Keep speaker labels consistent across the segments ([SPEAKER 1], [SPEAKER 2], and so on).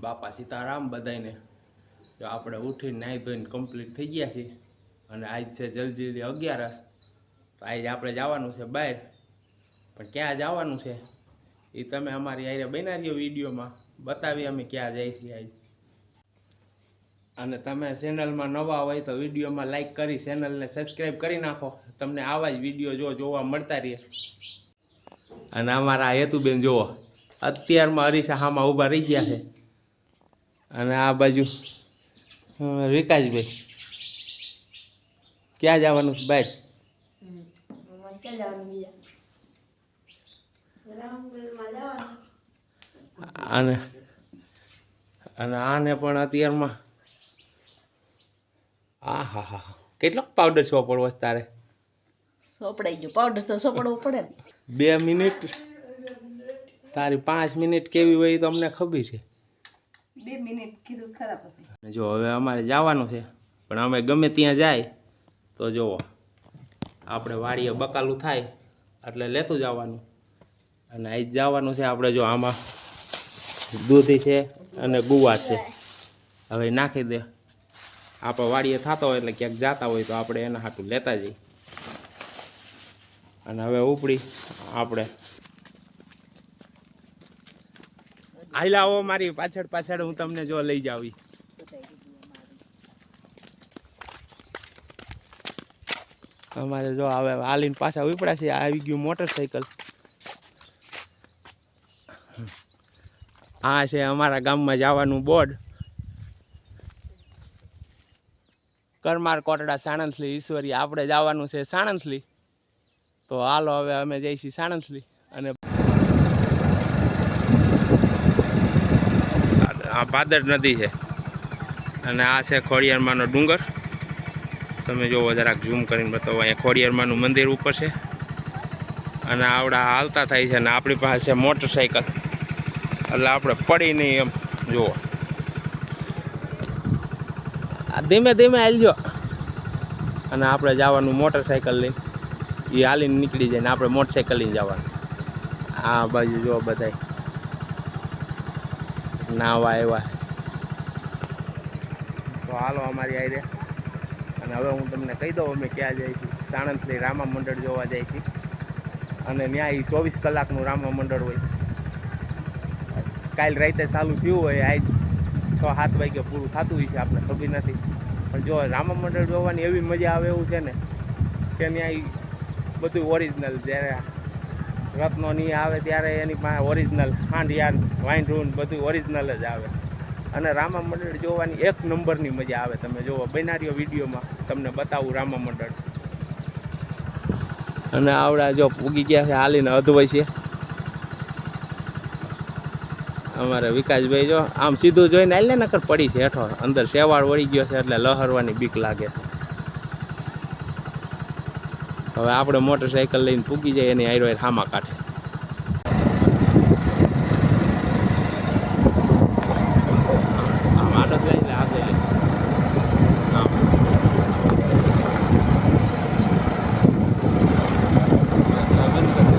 [SPEAKER 1] બાપા સીતારામ બધાયને. તો આપણે ઉઠીને નાહી ધોઈને કમ્પ્લીટ થઈ ગયા છીએ અને આજ છે જલ્દી જલ્દી અગિયારસ. તો આજ આપણે જવાનું છે બહાર. પણ ક્યાં જવાનું છે? એ તમે અમારી આરે રહ્યો વિડીયોમાં. બતાવી અમે ક્યાં જઈએ છીએ આજ. અને તમે ચેનલમાં નવા હોય તો વિડીયોમાં લાઈક કરી, ચેનલને સબસ્ક્રાઈબ કરી નાખો. તમને આવા જ વીડિયો જો જોવા મળતા રહે. અને અમારા હેતુબેન જુઓ, અત્યારમાં અરીસા હામાં ઊભા રહી ગયા છે. અને આ બાજુ વિકાસભાઈ. ક્યાં જવાનું? છે અને અને આને પણ અત્યારમાં આ હા હા કેટલોક પાવડર સોપડવો છે તારે?
[SPEAKER 2] સોપડાઈ ગયો. પાવડર તો સોપડવો પડે
[SPEAKER 1] બે મિનિટ. તારી પાંચ મિનિટ કેવી હોય એ તો અમને ખબર છે.
[SPEAKER 2] બે મિનિટ કીધું ખરા પછી
[SPEAKER 1] જો, હવે અમારે જવાનું છે. પણ અમે ગમે ત્યાં જાય, તો જુઓ આપણે વાડીએ બકાલું થાય, એટલે લેતું જવાનું. અને અહીં જવાનું છે આપણે જો આમાં. દૂધી છે અને ગુવા છે. હવે નાખી દે. આપણે વાડીએ થતો હોય એટલે ક્યાંક જતા હોય તો આપણે એના હાટું લેતા જઈએ. અને હવે ઉપડી આપણે હાલ આવો મારી પાછળ પાછળ, હું તમને જો લઈ જાવી અમારે જો આવે હાલીને પાછા ઉપડ્યા છે, આવી ગયું મોટરસાઇકલ આ છે અમારા ગામમાં જવાનું બોર્ડ. કરમાર કોટડા સાણંદલી ઈશ્વરી, આપણે જવાનું છે સાણંદલી તો હાલો, હવે અમે જઈશું સાણંદલી અને આ ભાદર નદી છે. અને આ છે ખોડિયારમાંનો ડુંગર. તમે જોવો જરાક ઝૂમ કરીને બતાવો, અહીંયા ખોડિયારમાંનું મંદિર ઉપર છે. અને આવડા હાલતા થાય છે અને આપણી પાસે છે મોટરસાઇકલ એટલે આપણે પડી નહીં એમ, જુઓ. ધીમે ધીમે હાલજો અને આપણે જવાનું મોટરસાઇકલ લઈને. એ હાલીને નીકળી જાય ને આપણે મોટરસાઇકલ લઈને જવાનું. આ બાજુ જો બધાય. નાવા આવ્યા. તો હાલો અમારી આઈ અને હવે હું તમને કહી દઉં, અમે ક્યાં જઈએ છીએ. સાણંદથી રામા મંડળ જોવા જાય છીએ અને ત્યાં એ ચોવીસ કલાકનું રામા મંડળ હોય. કાલ રાતે ચાલુ થયું હોય, આજ છ, સાત વાગે પૂરું થતું હોય છે, આપણે ખબર નથી. પણ જો રામા મંડળ જોવાની એવી મજા આવે એવું છે ને, કે ત્યાં બધું ઓરિજિનલ જ્યારે રત્નો ની આવે ત્યારે એની પાસે ઓરિજિનલ હાંડિયાન વાઇન્ડ્રૂન બધું ઓરિજિનલ જ આવે. અને રામા મંડળ જોવાની એક નંબરની મજા આવે તમે જોવો બનાર્યો વિડીયોમાં, તમને બતાવું રામા મંડળ. અને આવડા જો પૂગી ગયા છે, હાલીને અધવય છે. અમારે વિકાસભાઈ જો, આમ સીધું જોઈને હાલ ને નકર પડી છે હેઠો અંદર શેવાળ વળી ગયો છે એટલે લહરવાની બીક લાગે છે. હવે આપણે મોટરસાઇકલ લઈને ફૂકી જાય એની આયરો હામા કાઢે આમ આડો જ લઈ લે આગળ લે આમ આ બંધ કરી દે.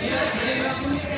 [SPEAKER 3] મારી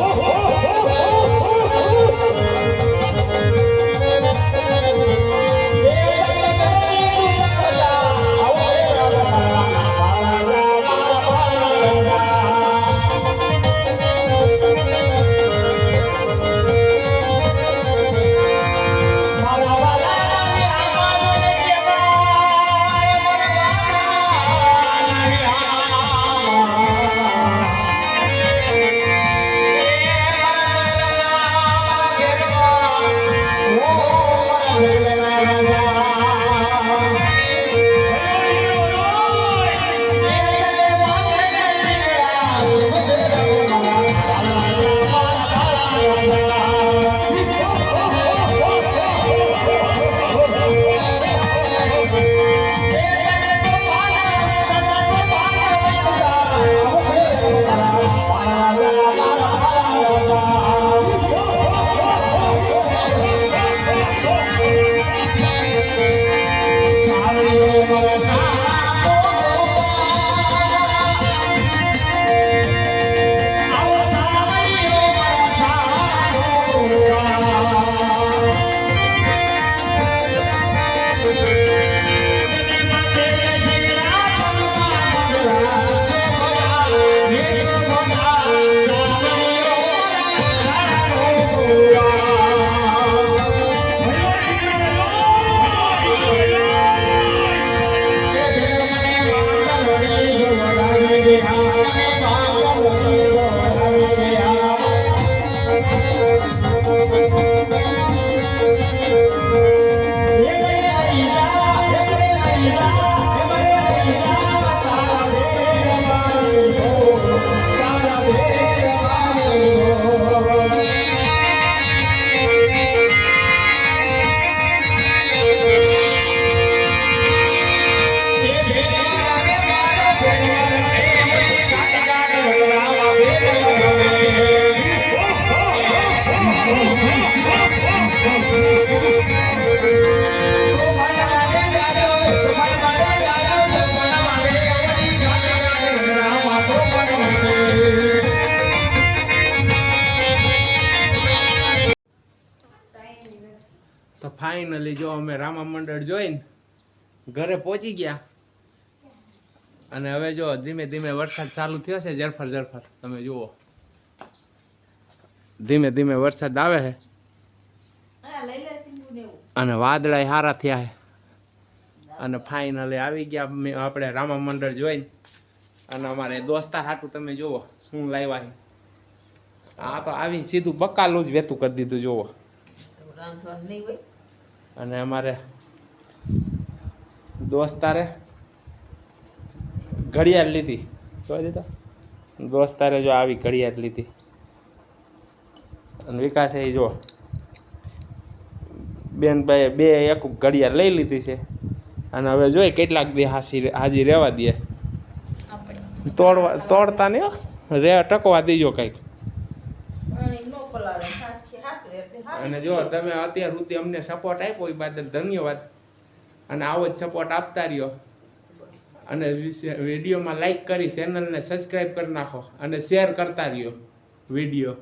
[SPEAKER 3] हो
[SPEAKER 1] તો ફાઇનલી જો અમે રામા મંડળ જોઈને ઘરે પહોંચી ગયા. અને હવે જો ધીમે ધીમે વરસાદ ચાલુ થયો છે જરફર જરફર તમે જુઓ. ધીમે ધીમે વરસાદ આવે છે. અને વાદળા સારા થયા છે. અને ફાઇનલી આવી ગયા આપણે રામા મંડળ જોઈને. અને અમારે દોસ્તાર હાટું તમે જુઓ શું લાવ્યા છે. આ તો આવીને સીધું બકાલું જ વેતું કરી દીધું જુઓ. અને અમારે દોસ્તારે ઘડિયાળ લીધી. જોઈ દીધા દોસ્તારે જો આવી ઘડિયાળ લીધી. અને વિકાસ એ જો બેનભાઈએ બે એક ઘડિયાળ લઈ લીધી છે. અને હવે જોઈ કેટલાક દી હાસી હાજી રહેવા દે. તોડવા તોડતા નહીં હો. રે ટકવા દેજો કંઈક. અને જો તમે અત્યાર સુધી અમને સપોર્ટ આપ્યો એ બદલ ધન્યવાદ. અને આવો જ સપોર્ટ આપતા રહ્યો. અને વિડીયોમાં લાઈક કરી ચેનલને સબસ્ક્રાઈબ કરી નાખો. અને શેર કરતા રહ્યો. વીડિયો.